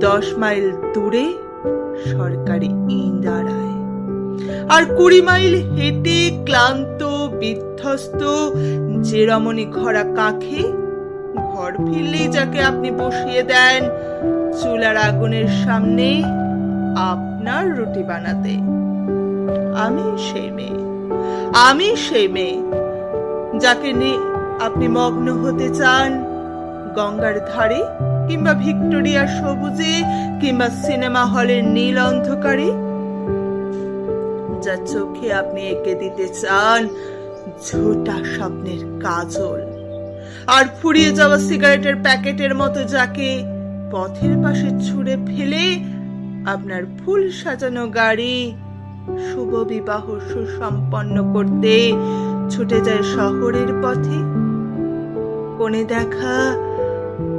দশ মাইল দূরে সরকারি ইন্দারায় আর কুড়ি মাইল হেঁটে ক্লান্ত, বিধ্বস্ত, যে রমণী ঘরা কাখে, ঘর ফিরলেই যাকে আপনি বসিয়ে দেন চুলার আগুনের সামনে আপনার রুটি বানাতে। আমি সেই মেয়ে, আমি সেই মেয়ে, যাকে নিয়ে আপনি মগ্ন হতে চান গঙ্গার ধারে কিংবা ভিক্টোরিয়ার সবুজে কিংবা সিনেমা হলের নীল অন্ধকারে? যা চোখে আপনি এঁকে দিতে চান, ঝোটা স্বপ্নের কাজল। আর ফুরিয়ে যাওয়া সিগারেটের প্যাকেটের মতো যাকে পথের পাশে ছুঁড়ে ফেলে আপনার ফুল সাজানো গাড়ি শুভ বিবাহ সুসম্পন্ন করতে ছুটে যায় শহরের পথে। কোণে দেখা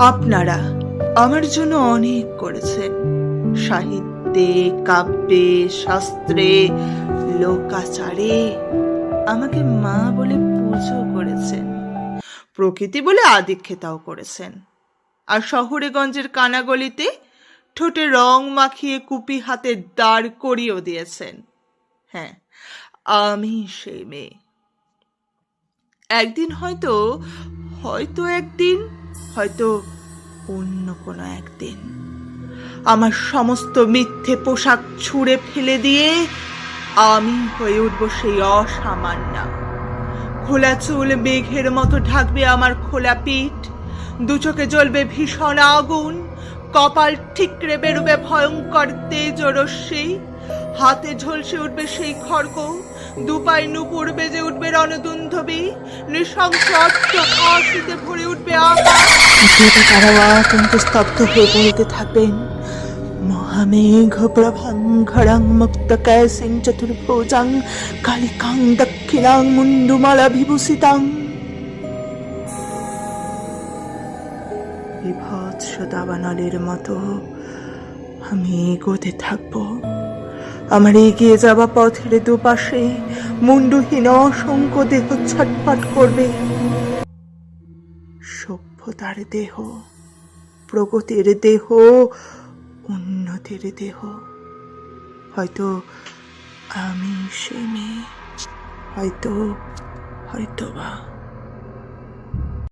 আপনারা আমার জন্য অনেক করেছেন। সাহিত্যে, কাব্যে, শাস্ত্রে, লোকাচারে আমাকে মা বলে পুজো করেছেন। প্রকৃতি বলে আদিক্ষেতাও করেছেন। আর শহরে গঞ্জের কানাগলিতে ঠোঁটে রং মাখিয়ে কুপি হাতে দাঁড় করিয়েও দিয়েছেন। হ্যাঁ আমি সেই মেয়ে। একদিন হয়তো হয়তো একদিন হয়তো অন্য কোনো একদিন। আমার সমস্ত মিথ্যে পোশাক ছুঁড়ে ফেলে দিয়ে আমি হয়ে উঠব সেই অসামান্য। খোলা চুল মেঘের মতো ঢাকবে আমার খোলা পিঠ। দু চোখে জ্বলবে ভীষণ আগুন। কপাল ঠিকরে বেরোবে ভয়ঙ্কর তেজ রশ্মি। হাতে ঝলসে উঠবে সেই খড়গ দুপাই নুপুর বেজে উঠবে রণদুন্ধবী, নৃশংস ভরে উঠবে দেবতারাও আতঙ্কে স্তব্ধ হয়ে থাকবেন মহামেঘ প্রভাঙ্ঘরাং মুক্ত ক্যাসিং চতুর্ভুজাং কালিকাং দক্ষিণাং মুন্ডুমালা বিভূষিতাং বিভৎস দাবানলের মতো আমি এগোতে থাকব। আমার এগিয়ে যাওয়া পথের দুপাশে মুন্ডুহীন অসংখ্য দেহ ছটফট করবে। সভ্যতার দেহ, প্রগতির দেহ, উন্নতির দেহ। হয়তো আমি সে মেয়ে, হয়তো হয়তো বা